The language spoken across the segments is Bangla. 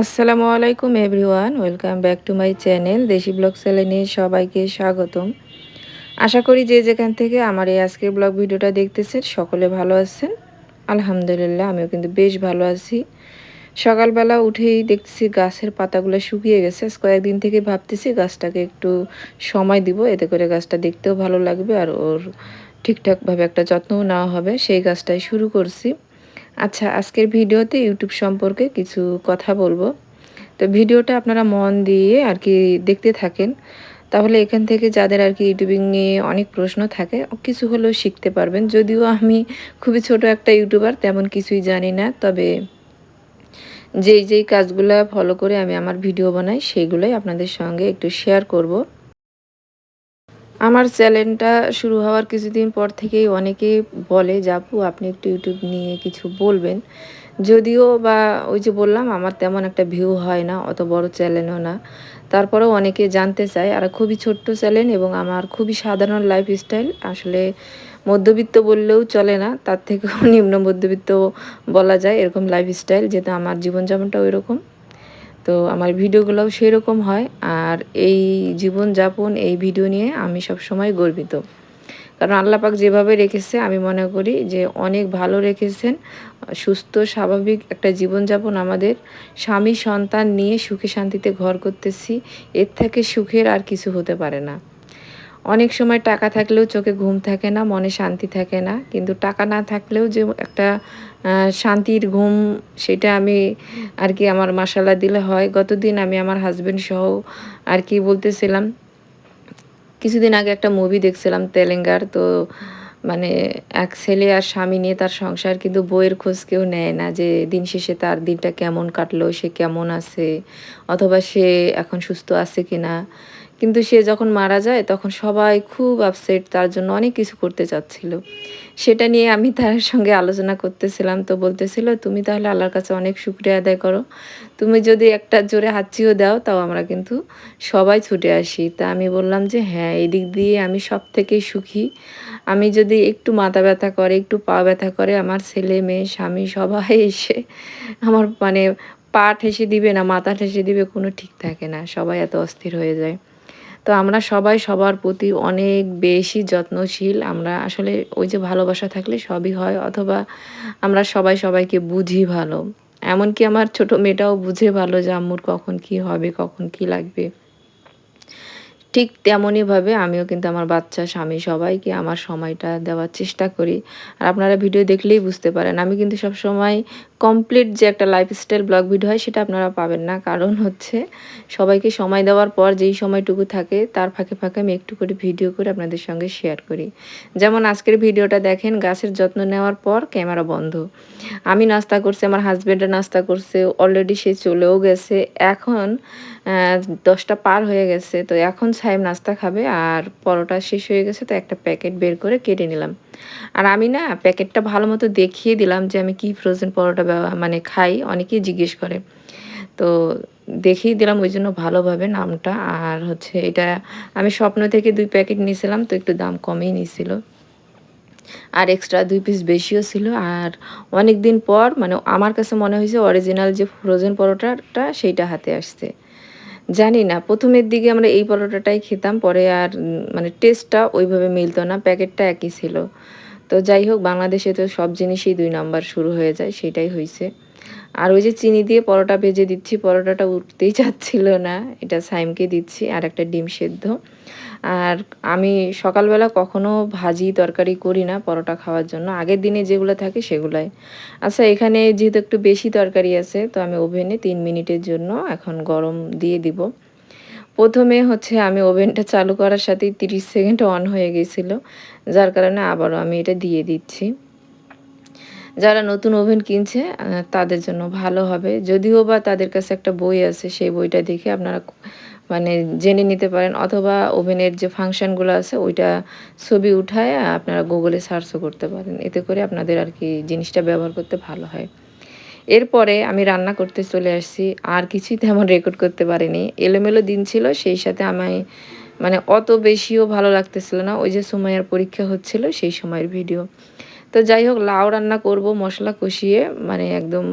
আসসালামু আলাইকুম everyone, welcome back to my channel Desi vlog চ্যানেলে সবাইকে স্বাগতম। আশা করি যে যেখান থেকে আমার এই আজকের ব্লগ ভিডিওটা দেখতেছেন সকলে ভালো আছেন। আলহামদুলিল্লাহ, আমিও কিন্তু বেশ ভালো আছি। সকালবেলা উঠেই দেখতেছি গাছের পাতাগুলো শুকিয়ে গেছে। কয়েকদিন থেকে ভাবতেছি গাছটাকে একটু সময় দিব, এতে করে গাছটা দেখতেও ভালো লাগবে আর ওর ঠিকঠাকভাবে একটা যত্নও নেওয়া হবে। সেই গাছটাই শুরু করছি। আচ্ছা আজকের ভিডিওতে ইউটিউব সম্পর্কে কিছু কথা বলব। তো ভিডিওটা আপনারা মন দিয়ে আর কি দেখতে থাকেন। তাহলে এখান থেকে যাদের আর কি ইউটিউবিং নিয়ে অনেক প্রশ্ন থাকে, কিছু হলেও শিখতে পারবেন। যদিও আমি খুবই ছোট একটা ইউটিউবার তেমন কিছুই জানি না। তবে যেই যেই কাজগুলো ফলো করে আমি আমার ভিডিও বানাই, সেইগুলোই আপনাদের সঙ্গে একটু শেয়ার করব। আমার চ্যানেলটা শুরু হওয়ার কিছুদিন পর থেকেই অনেকে বলে যাপু আপনি একটু ইউটিউব নিয়ে কিছু বলবেন। যদিও বা ওই যে বললাম, আমার তেমন একটা ভিউ হয় না, অত বড় চ্যানেলও না। তারপরেও অনেকে জানতে চায়, আর, খুবই ছোট্ট চ্যানেল এবং আমার খুবই সাধারণ লাইফস্টাইল আসলে মধ্যবিত্ত বললেও চলে না, তার থেকেও নিম্ন মধ্যবিত্ত বলা যায় এরকম লাইফস্টাইল যেহেতু আমার জীবনযাপনটা ওই রকম তো আমার ভিডিওগুলোও সেই রকম হয়। আর এই জীবন যাপন এই ভিডিও নিয়ে আমি সব সময় গর্বিত। কারণ আল্লাপাক যেভাবে রেখেছে, আমি মনে করি যে অনেক ভালো রেখেছেন। সুস্থ, স্বাভাবিক একটা জীবনযাপন আমাদের স্বামী সন্তান নিয়ে সুখে শান্তিতে ঘর করতেছি, এর থেকে সুখের আর কিছু হতে পারে না। অনেক সময় টাকা থাকলেও চোখে ঘুম থাকে না, মনে শান্তি থাকে না। কিন্তু টাকা না থাকলেও যে একটা শান্তির ঘুম, সেটা আমি আর কি আমার মাসালা দিলে হয়। গতদিন আমি আমার হাজব্যান্ড সহ আর কি বলতেছিলাম, কিছুদিন আগে একটা মুভি দেখছিলাম তেলেঙ্গার। তো মানে এক ছেলে আর স্বামী নিয়ে তার সংসার, কিন্তু বইয়ের খোঁজ কেউ নেয় না যে দিন শেষে তার দিনটা কেমন কাটলো, সে কেমন আছে, অথবা সে এখন সুস্থ আছে কি না কিন্তু সে যখন মারা যায়, তখন সবাই খুব আপসেট তার জন্য অনেক কিছু করতে চাচ্ছিল। সেটা নিয়ে আমি তার সঙ্গে আলোচনা করতেছিলাম, তো বলতেছিল, তুমি তাহলে আল্লাহর কাছে অনেক শুক্রিয়া আদায় করো। তুমি যদি একটা জোরে হাতচিও দাও, তাও আমরা কিন্তু সবাই ছুটে আসি। তা আমি বললাম যে হ্যাঁ এদিক দিয়ে আমি সব থেকে সুখী। আমি যদি একটু মাথা ব্যথা করে, একটু পা ব্যথা করে, আমার ছেলে, মেয়ে, স্বামী সবাই এসে আমার মানে পা ঠেসে দিবে না, মাথা ঠেসে দিবে, কোনো ঠিক থাকে না। সবাই এত অস্থির হয়ে যায়। তো আমরা সবাই সবার প্রতি অনেক বেশি যত্নশীল। আমরা আসলে ওই যে ভালোবাসা থাকলে সবই হয় অথবা আমরা সবাই সবাইকে বুঝি ভালো। এমনকি আমার ছোট মেয়েটাও বুঝে ভালো যে আম্মুর কখন কি হবে, কখন কি লাগবে। ঠিক তেমনইভাবে আমিও কিন্তু আমার বাচ্চা, স্বামী সবাইকে আমার সময়টা দেওয়ার চেষ্টা করি। আর আপনারা ভিডিও দেখলেই বুঝতে পারেন। আমি কিন্তু সব সময় কমপ্লিট যে একটা লাইফস্টাইল ব্লগ ভিডিও হয়, সেটা আপনারা পাবেন না। কারণ হচ্ছে সবাইকে সময় দেওয়ার পর যেই সময়টুকু থাকে, তার ফাঁকে ফাঁকে আমি একটু করে ভিডিও করে আপনাদের সঙ্গে শেয়ার করি। যেমন আজকের ভিডিওটা দেখেন, গাছের যত্ন নেওয়ার পর ক্যামেরা বন্ধ। আমি নাস্তা করছি, আমার হাজব্যান্ডে নাস্তা করছে অলরেডি সে চলেও গেছে। এখন দশটা পার হয়ে গেছে, তো এখন সাহেব নাস্তা খাবে আর পরোটা শেষ হয়ে গেছে, তো একটা প্যাকেট বের করে কেটে নিলাম। আর আমি না প্যাকেটটা ভালো মতো দেখিয়ে দিলাম যে আমি কি ফ্রোজেন পরোটা মানে খাই, অনেকেই জিজ্ঞেস করে। তো দেখিয়ে দিলাম, ওই জন্য ভালোভাবে নামটা। আর হচ্ছে এটা আমি স্বপ্ন থেকে দুই প্যাকেট নিয়েছিলাম, তো একটু দাম কমেই নিয়েছিল। আর এক্সট্রা দুই পিস বেশিও ছিল। আর অনেক দিন পর মানে আমার কাছে মনে হয়েছে অরিজিনাল যে ফ্রোজেন পরোটাটা, সেইটা হাতে আসছে। জানি না, প্রথমের দিকে আমরা এই পরোটাটাই খেতাম, পরে আর মানে টেস্টটা ওইভাবে মিলতো না, প্যাকেটটা একই ছিল। তো যাই হোক, বাংলাদেশে তো সব জিনিসই দুই নাম্বার শুরু হয়ে যায়, সেটাই হয়েছে আর ওই যে চিনি দিয়ে পরোটা ভেজে দিচ্ছি, পরোটাটা উঠতেই চাচ্ছিল না, এটা সাইমকে দিচ্ছি, আর একটা ডিম সেদ্ধ। আর আমি সকালবেলা কখনো ভাজি তরকারি করি না পরোটা খাওয়ার জন্য, আগের দিনে যেগুলো থাকে সেগুলাই। আচ্ছা এখানে যেহেতু একটু বেশি তরকারি আছে, তো আমি ওভেনে তিন মিনিটের জন্য এখন গরম দিয়ে দিব। প্রথমে হচ্ছে আমি ওভেনটা চালু করার সাথেই তিরিশ সেকেন্ড অন হয়ে গেছিল, যার কারণে আবারও আমি এটা দিয়ে দিচ্ছি। যারা নতুন ওভেন কিনছে তাদের জন্য ভালো হবে। যদিও বা তাদের কাছে একটা বই আছে, সেই বইটা দেখে আপনারা মানে জেনে নিতে পারেন, অথবা ওভেনের যে ফাংশানগুলো আছে, ওইটা ছবি উঠায় আপনারা গুগলে সার্চও করতে পারেন। এতে করে আপনাদের আর কি জিনিসটা ব্যবহার করতে ভালো হয়। এরপরে আমি রান্না করতে চলে আসছি। আর কিছুই তেমন রেকর্ড করতে পারিনি। এলোমেলো দিন ছিল, সেই সাথে আমি মানে অত বেশিও ভালো লাগতেছিল না। ওই যে সময়ের পরীক্ষা হচ্ছিল, সেই সময়ের ভিডিও তো যাই হোক, লাউ রান্না করব, মশলা কষিয়ে মানে একদম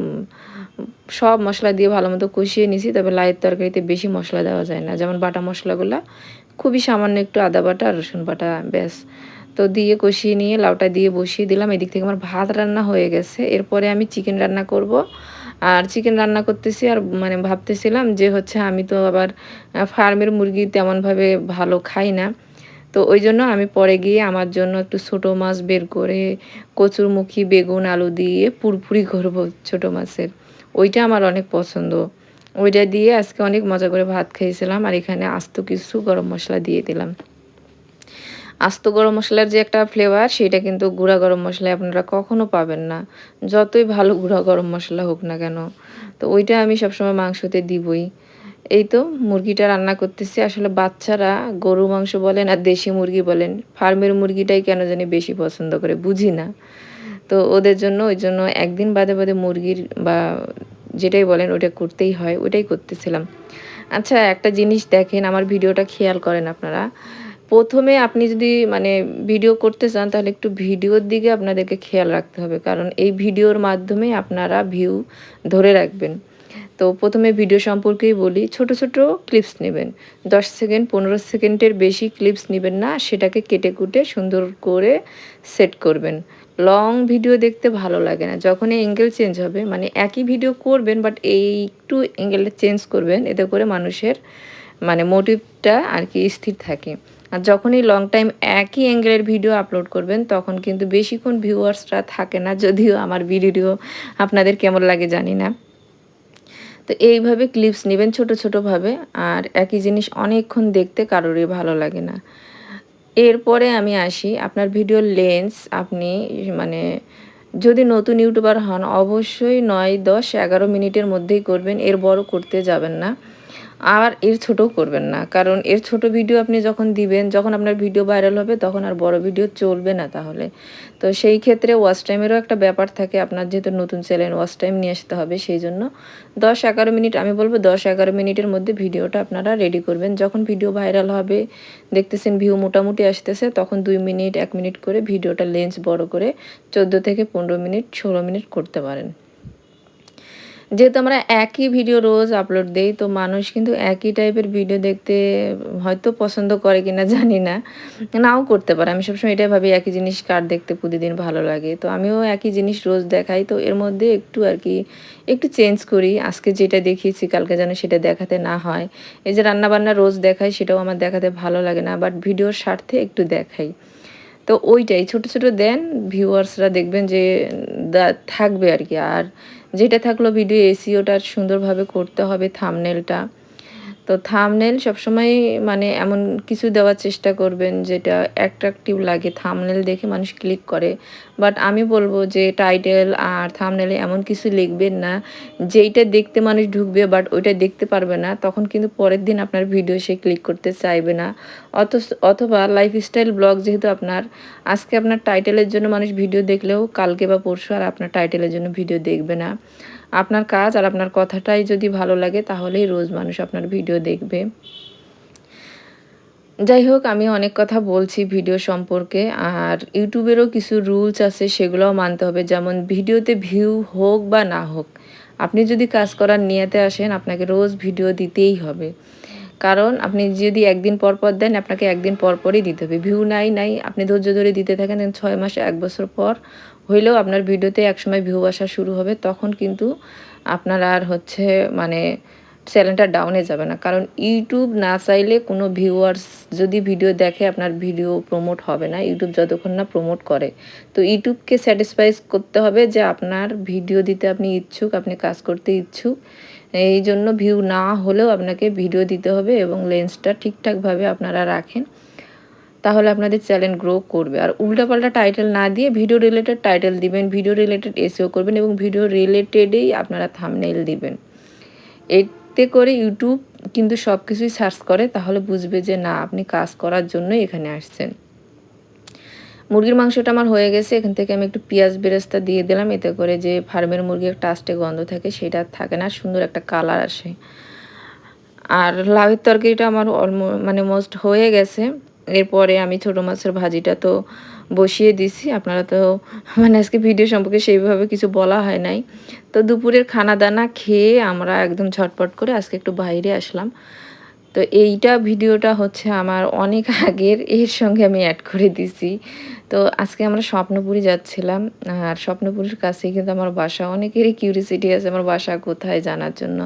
সব মশলা দিয়ে ভালো মতো কষিয়ে নিছি। তবে লাইয়ের তরকারিতে বেশি মশলা দেওয়া যায় না। যেমন বাটা মশলাগুলো, খুবই সামান্য একটু আদা বাটা রসুন বাটা, ব্যাস। তো দিয়ে কষিয়ে নিয়ে লাউটা দিয়ে বসিয়ে দিলাম। এদিক থেকে আমার ভাত রান্না হয়ে গেছে। এরপরে আমি চিকেন রান্না করব। আর চিকেন রান্না করতেছি আর মানে ভাবতেছিলাম যে হচ্ছে আমি তো আবার ফার্মের মুরগি তেমনভাবে ভালো খাই না। তো ওই জন্য আমি পরে গিয়ে আমার জন্য একটু ছোটো মাছ বের করে কচুরমুখী, বেগুন, আলু দিয়ে পুরপুরি করব ছোট মাছের। ওইটা আমার অনেক পছন্দ। ওইটা দিয়ে আজকে অনেক মজা করে ভাত খেয়েছিলাম আর এখানে আস্ত কিছু গরম মশলা দিয়ে দিলাম। আস্ত গরম মশলার যে একটা ফ্লেভার সেটা কিন্তু গুঁড়া গরম মশলায় আপনারা কখনো পাবেন না। যতই ভালো গুঁড়া গরম মশলা হোক না কেন। তো ওইটা আমি সবসময় মাংসতে দিবই। এই তো মুরগিটা রান্না করতেছি। আসলে বাচ্চারা গরু মাংস বলেন আর দেশি মুরগি বলেন, ফার্মের মুরগিটাই কেন জানি বেশি পছন্দ করে, বুঝি না। তো ওদের জন্য, ওই জন্য একদিন বাদে বাদে মুরগির বা যেটাই বলেন ওটা করতেই হয় ওটাই করতেছিলাম। আচ্ছা একটা জিনিস দেখেন, আমার ভিডিওটা খেয়াল করেন আপনারা। প্রথমে আপনি যদি মানে ভিডিও করতে চান, তাহলে একটু ভিডিওর দিকে আপনাদেরকে খেয়াল রাখতে হবে। কারণ এই ভিডিওর মাধ্যমে আপনারা ভিউ ধরে রাখবেন। তো প্রথমে ভিডিও সম্পর্কেই বলি, ছোট ছোট ক্লিপস নেবেন। দশ সেকেন্ড, পনেরো সেকেন্ডের বেশি ক্লিপস নেবেন না, সেটাকে কেটে কুটে সুন্দর করে সেট করবেন। লং ভিডিও দেখতে ভালো লাগে না। যখন অ্যাঙ্গেল চেঞ্জ হবে মানে একই ভিডিও করবেন বাট এই একটু অ্যাঙ্গেলটা চেঞ্জ করবেন, এতে করে মানুষের মানে মোটিভটা আর কি স্থির থাকে। আর যখনই লং টাইম একই অ্যাঙ্গেলের ভিডিও আপলোড করবেন, তখন কিন্তু বেশিক্ষণ ভিউয়ার্সরা থাকে না, যদিও আমার ভিডিও আপনাদের কেমন লাগে জানি না। তো এইভাবে ক্লিপস নেবেন ছোট ছোটোভাবে আর একই জিনিস অনেকক্ষণ দেখতে কারোরই ভালো লাগে না। এরপরে আমি আসি, আপনার ভিডিওর লেন্স আপনি মানে যদি নতুন ইউটিউবার হন, অবশ্যই নয়, দশ, এগারো মিনিটের মধ্যেই করবেন, এর বড় করতে যাবেন না। আর এর ছোটও করবেন না। কারণ এর ছোট ভিডিও আপনি যখন দিবেন, যখন আপনার ভিডিও ভাইরাল হবে, তখন আর বড় ভিডিও চলবে না তাহলে। তো সেই ক্ষেত্রে ওয়াচ টাইমেরও একটা ব্যাপার থাকে, আপনার যেহেতু নতুন চ্যানেল ওয়াচ টাইম নিয়ে আসতে হবে, সেই জন্য দশ এগারো মিনিট আমি বলব দশ এগারো মিনিটের মধ্যে ভিডিওটা আপনারা রেডি করবেন। যখন ভিডিও ভাইরাল হবে, দেখতেছেন ভিউ মোটামুটি আসতেছে, তখন দুই মিনিট এক মিনিট করে ভিডিওটা লেন্স বড় করে চোদ্দ থেকে পনেরো মিনিট ষোলো মিনিট করতে পারেন। যেহেতু আমরা একই ভিডিও রোজ আপলোড দেই, তো মানুষ কিন্তু একই টাইপের ভিডিও দেখতে হয়তো পছন্দ করে কিনা জানি না, নাও করতে পারে। আমি সবসময় এটাই ভাবি, একই জিনিস কার দেখতে প্রতিদিন ভালো লাগে? তো আমিও একই জিনিস রোজ দেখাই, তো এর মধ্যে একটু আর কি, একটু চেঞ্জ করি। আজকে যেটা দেখিয়েছি, কালকে যেন সেটা দেখাতে না হয়। এই যে রান্নাবান্না রোজ দেখাই, সেটাও আমার দেখাতে ভালো লাগে না বাট ভিডিওর স্বার্থে একটু দেখাই। তো ওইটাই, ছোট ছোট দেন ভিউয়ার্সরা দেখবেন যে থাকবে আর কি। আর যেটা থাকল ভিডিও এসিওটা সুন্দরভাবে করতে হবে থামনেলটা তো থামনেল সবসময় মানে এমন কিছু দেওয়ার চেষ্টা করবেন যেটা অ্যাট্রাকটিভ লাগে। থামনেল দেখে মানুষ ক্লিক করে। বাট আমি বলব যে টাইটেল আর থামনেলে এমন কিছু লিখবেন না, যেইটা দেখতে মানুষ ঢুকবে বাট ওইটা দেখতে পারবে না, তখন কিন্তু পরের দিন আপনার ভিডিও সে ক্লিক করতে চাইবে না। অত অথবা লাইফস্টাইল ব্লগ যেহেতু আপনার, আজকে আপনার টাইটেলের জন্য মানুষ ভিডিও দেখলেও কালকে বা পরশু আর আপনার টাইটেলের জন্য ভিডিও দেখবে না। আপনার কাজ আর আপনার কথাটাই যদি ভালো লাগে, তাহলেই রোজ মানুষ আপনার ভিডিও দেখবে। যাই হোক, আমি অনেক কথা বলছি ভিডিও সম্পর্কে, আর ইউটিউবেরও কিছু রুলস আছে, সেগুলোও মানতে হবে। যেমন, ভিডিওতে ভিউ হোক বা না হোক, আপনি যদি কাজ করার নিয়েতে আসেন, আপনাকে রোজ ভিডিও দিতেই হবে। কারণ, আপনি যদি একদিন পর পর দেন, আপনাকে একদিন পর পরই দিতে হবে। ভিউ নাই নাই, আপনি ধৈর্য ধরে দিতে থাকেন ছয় মাস, এক বছর পর হইলেও আপনার ভিডিওতে একসময় ভিউ আসা শুরু হবে, তখন কিন্তু আপনার আর হচ্ছে মানে চ্যানেলটা ডাউনে যাবে না। কারণ ইউটিউব না চাইলে কোনো ভিউয়ার্স যদি ভিডিও দেখে, আপনার ভিডিও প্রমোট হবে না। ইউটিউব যতক্ষণ না প্রমোট করে। তো ইউটিউবকে স্যাটিসফাইজ করতে হবে যে আপনার ভিডিও দিতে আপনি ইচ্ছুক, আপনি কাজ করতে ইচ্ছুক। এই জন্য ভিউ না হলেও আপনাকে ভিডিও দিতে হবে এবং লেন্সটা ঠিকঠাকভাবে আপনারা রাখেন। তাহলে আপনাদের চ্যানেল গ্রো করবে। আর উল্টাপাল্টা টাইটেল না দিয়ে ভিডিও রিলেটেড টাইটেল দিবেন ভিডিও রিলেটেড এসিও করবেন এবং ভিডিও রিলেটেডেই আপনারা থামনেল দিবেন। এতে করে ইউটিউব কিন্তু সব কিছুই সার্চ করে, তাহলে বুঝবে যে না, আপনি কাজ করার জন্যই এখানে আসছেন। মুরগির মাংসটা আমার হয়ে গেছে, এখান থেকে আমি একটু পেঁয়াজ বেরেস্তা দিয়ে দিলাম, এতে করে যে ফার্মের মুরগির একটা আস্টে গন্ধ থাকে, সেটা থাকে না, সুন্দর একটা কালার আসে। আর লাউয়ের তরকারিটা আমার অলমো মানে মোস্ট হয়ে গেছে। এরপরে আমি ছোটো মাছের ভাজিটা তো বসিয়ে দিছি। আপনারা তো মানে আজকে ভিডিও সম্পর্কে সেইভাবে কিছু বলা হয় নাই। তো দুপুরের খানা দানা খেয়ে আমরা একদম ঝটপট করে আজকে একটু বাইরে আসলাম। তো এইটা ভিডিওটা হচ্ছে আমার অনেক আগের, এর সঙ্গে আমি অ্যাড করে দিছি। তো আজকে আমরা স্বপ্নপুরি যাচ্ছিলাম, আর স্বপ্নপুরীর কাছেই কিন্তু আমার বাসা। অনেকেরই কিউরিসিটি আছে আমার বাসা কোথায় জানার জন্য।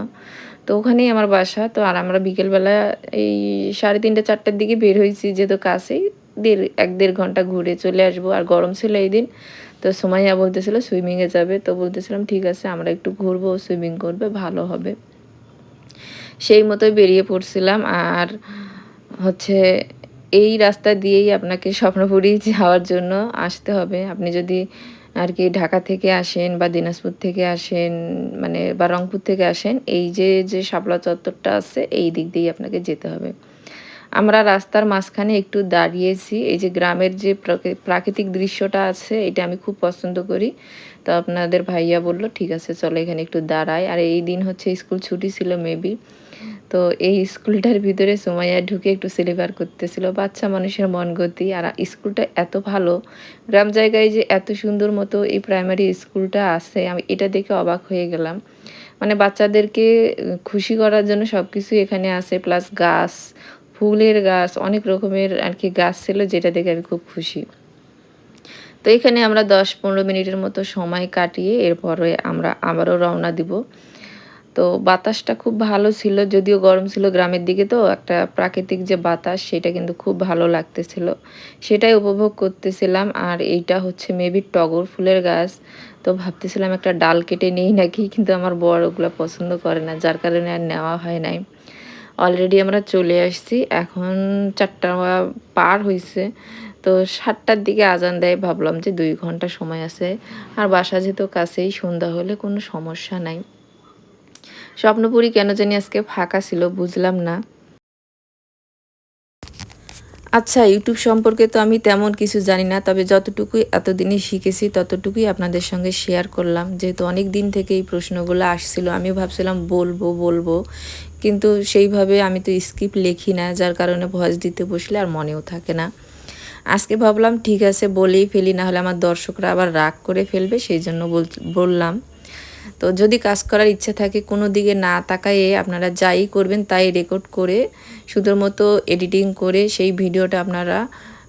তো ওখানেই আমার বাসা। তো আর আমরা বিকেলবেলা এই সাড়ে তিনটে, চারটার দিকে বের হয়েছি যেহেতু কাছেই। দেড়, এক দেড় ঘণ্টা ঘুরে চলে আসব। আর গরম ছিল এই দিন। তো সোমাইয়া বলতেছিল, সুইমিংয়ে যাবে? তো বলতেছিলাম, ঠিক আছে, আমরা একটু ঘুরবো, সুইমিং করবে, ভালো হবে। সেই মতোই বেরিয়ে পড়ছিলাম। আর হচ্ছে এই রাস্তা দিয়েই আপনাকে স্বপ্নপুরী যাওয়ার জন্য আসতে হবে। আপনি যদি আর কি ঢাকা থেকে আসেন বা দিনাজপুর থেকে আসেন মানে বা রংপুর থেকে আসেন, এই যে যে শাপলা চত্বরটা আছে, এই দিক দিয়েই আপনাকে যেতে হবে। আমরা রাস্তার মাঝখানে একটু দাঁড়িয়েছি। এই যে গ্রামের যে প্রাকৃতিক দৃশ্যটা আছে, এটা আমি খুব পছন্দ করি। তো আপনাদের ভাইয়া বলল, ঠিক আছে, চলো এখানে একটু দাঁড়াই। আর এই দিন হচ্ছে স্কুল ছুটি ছিল মেবি। তো এই স্কুলটার ভিতরে সুমাইয়া ঢুকে একটু সিলেবার করতেছিল। বাচ্চা মানুষের মন গতি আর স্কুলটা এত ভালো। গ্রাম জায়গায় যে এত সুন্দর মতো এই প্রাইমারি স্কুলটা আছে, আমি এটা দেখে অবাক হয়ে গেলাম। মানে বাচ্চাদেরকে খুশি করার জন্য সব কিছু এখানে আছে প্লাস গাছ, ফুলের গাছ, অনেক রকমের আর কি গাছ ছিল যেটা দেখে আমি খুব খুশি। তো এখানে আমরা দশ পনেরো মিনিটের মতো সময় কাটিয়ে এরপরে আমরা আবারও রওনা দিব। তো বাতাসটা খুব ভালো ছিল, যদিও গরম ছিল গ্রামের দিকে তো, একটা প্রাকৃতিক যে বাতাস সেটা কিন্তু খুব ভালো লাগতেছিল। সেটাই উপভোগ করতেছিলাম, আর এইটা হচ্ছে মেবি টগর ফুলের গাছ। তো ভাবতেছিলাম একটা ডাল কেটে নেই নাকি, কিন্তু আমার বড় ওগুলো পছন্দ করে না, যার কারণে আর নেওয়া হয় নাই। অলরেডি আমরা চলে আসছি, এখন চারটা পার হয়েছে তো সাতটার দিকে আজান দেয়, ভাবলাম যে দুই ঘণ্টা সময় আছে। আর বাসা যেহেতু কাছেই, সন্ধ্যা হলে কোনো সমস্যা নাই। স্বপ্নপুরি কেন জানি আজকে ফাঁকা ছিল, বুঝলাম না। আচ্ছা ইউটিউব সম্পর্কে তো আমি তেমন কিছু জানি না, তবে যতটুকুই এতদিনে শিখেছি, ততটুকুই আপনাদের সঙ্গে শেয়ার করলাম। যেহেতু অনেক দিন থেকে এই প্রশ্নগুলো আসছিল আমি ভাবছিলাম বলব বলব। কিন্তু সেইভাবে আমি তো স্ক্রিপ্ট লেখি না, যার কারণে ভয়েস দিতে বসলে আর মনেও থাকে না। আজকে ভাবলাম, ঠিক আছে, বলেই ফেলি না হলে আমার দর্শকরা আবার রাগ করে ফেলবে। সেই জন্য বললাম। তো যদি কাজ করার ইচ্ছা থাকে, কোনো দিকে না তাকায়ে আপনারা যাই করবেন, তাই রেকর্ড করে শুধুমতো এডিটিং করে সেই ভিডিওটা আপনারা,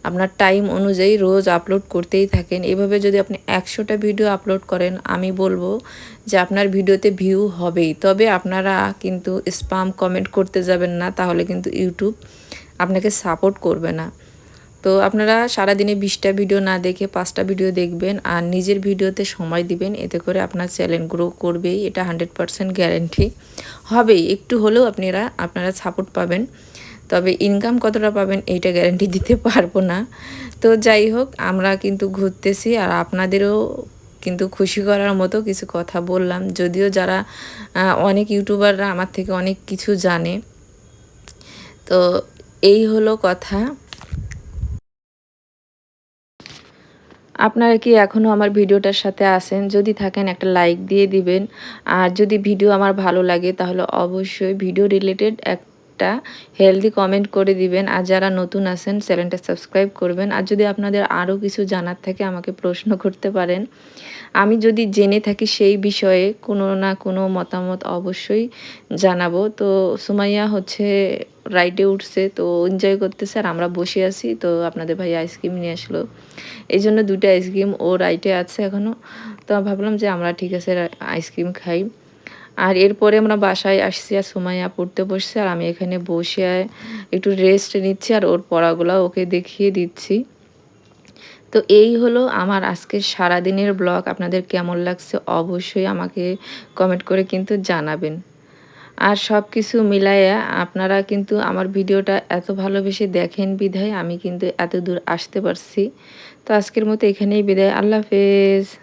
আপনার টাইম অনুযায়ী রোজ আপলোড করতেই থাকেন। এভাবে যদি আপনি একশোটা ভিডিও আপলোড করেন, আমি বলব যে আপনার ভিডিওতে ভিউ হবেই। তবে আপনারা কিন্তু স্পাম কমেন্ট করতে যাবেন না, তাহলে কিন্তু ইউটিউব আপনাকে সাপোর্ট করবে না। তো আপনারা সারাদিনে বিশটা ভিডিও না দেখে পাঁচটা ভিডিও দেখবেন আর নিজের ভিডিওতে সময় দিবেন, এতে করে আপনার চ্যানেল গ্রো করবেই, এটা হান্ড্রেড পারসেন্ট গ্যারেন্টি হবেই, একটু হলেও আপনারা আপনারা সাপোর্ট পাবেন। তবে ইনকাম কতটা পাবেন, এইটা গ্যারেন্টি দিতে পারব না। তো যাই হোক, আমরা কিন্তু ঘুরতেছি আর আপনাদেরও কিন্তু খুশি করার মতো কিছু কথা বললাম। যদিও যারা অনেক ইউটিউবাররা আমার থেকে অনেক কিছু জানে। তো এই হলো কথা। আপনারা কি এখনও আমার ভিডিওটার সাথে আসেন যদি থাকেন একটা লাইক দিয়ে দিবেন। আর যদি ভিডিও আমার ভালো লাগে, তাহলে অবশ্যই ভিডিও রিলেটেড একটা হেলদি কমেন্ট করে দিবেন। আর যারা নতুন আছেন চ্যানেলটা সাবস্ক্রাইব করবেন। আর যদি আপনাদের আরও কিছু জানার থাকে, আমাকে প্রশ্ন করতে পারেন। আমি যদি জেনে থাকি সেই বিষয়ে, কোনো না কোনো মতামত অবশ্যই জানাব। তো সুমাইয়া হচ্ছে রাইডে উঠছে, তো এনজয় করতেছে আর আমরা বসে আছি। তো আপনাদের ভাই আইসক্রিম নিয়ে আসলো। এই জন্য দুটো আইসক্রিম ও রাইটে আছে এখনও তো ভাবলাম যে আমরা ঠিক আছে আইসক্রিম খাই। আর এরপরে আমরা বাসায় আসছি আর সুমাইয়া পড়তে বসছে আর আমি এখানে বসে একটু রেস্ট নিচ্ছি আর ওর পড়াগুলো ওকে দেখিয়ে দিচ্ছি। তো এই হলো আমার আজকের সারাদিনের ব্লগ আপনাদের কেমন লাগছে অবশ্যই আমাকে কমেন্ট করে কিন্তু জানাবেন। আর সব কিছু মিলাইয়া আপনারা কিন্তু আমার ভিডিওটা এত ভালোবেসে দেখেন বিধায় আমি কিন্তু এত দূর আসতে পারছি। তো আজকের মতো এখানেই বিদায়। আল্লাহ হাফেজ।